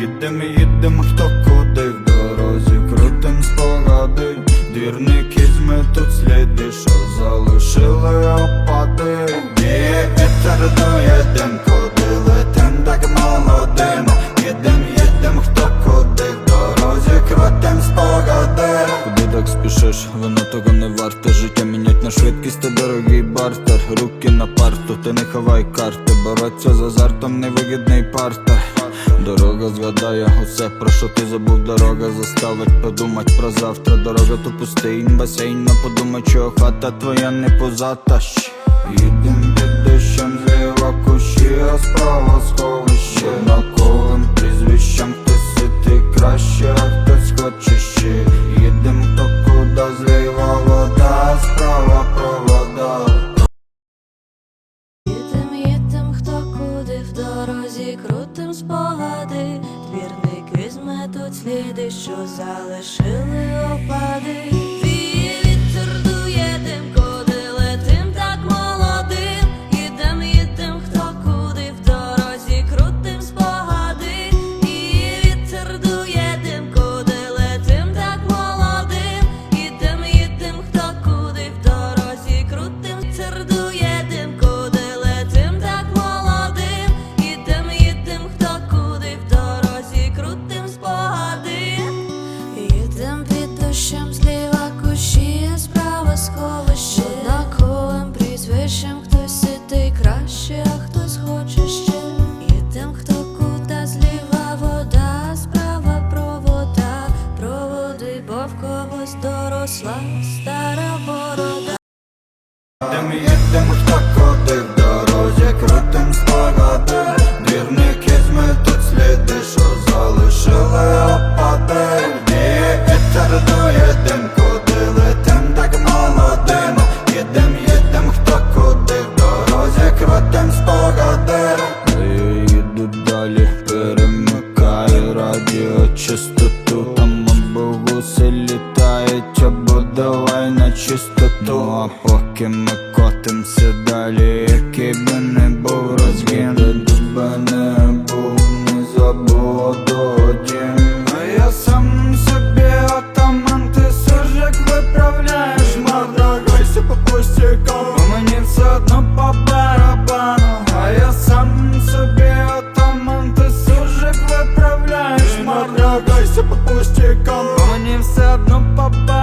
Їдем, їдем, хто куди спішиш, воно того не варте. Життя мінять на швидкість, та дорогий бартер. Руки на парту, ти не ховай карти. Бороться з азартом, невигідний партер. Дорога згадає усе, про що ти забув, дорога заставить подумать про завтра. Дорога то пустий басейн, но подумай, чого хата твоя не позата. Їдем під дощем зліва кущі, а сліди, що залишили опади. Доросла стара бабуси літають, або давай на чистоту. А поки ми котимся далі, який би не був розгін Де би не був, не забуду дім А я сам собі атаман, ти суржик виправляєш Мордогойся по пустякам, а мені все одно по барабану. А я сам собі атаман, ти суржик виправляєш Мордогойся по пустякам, а мені все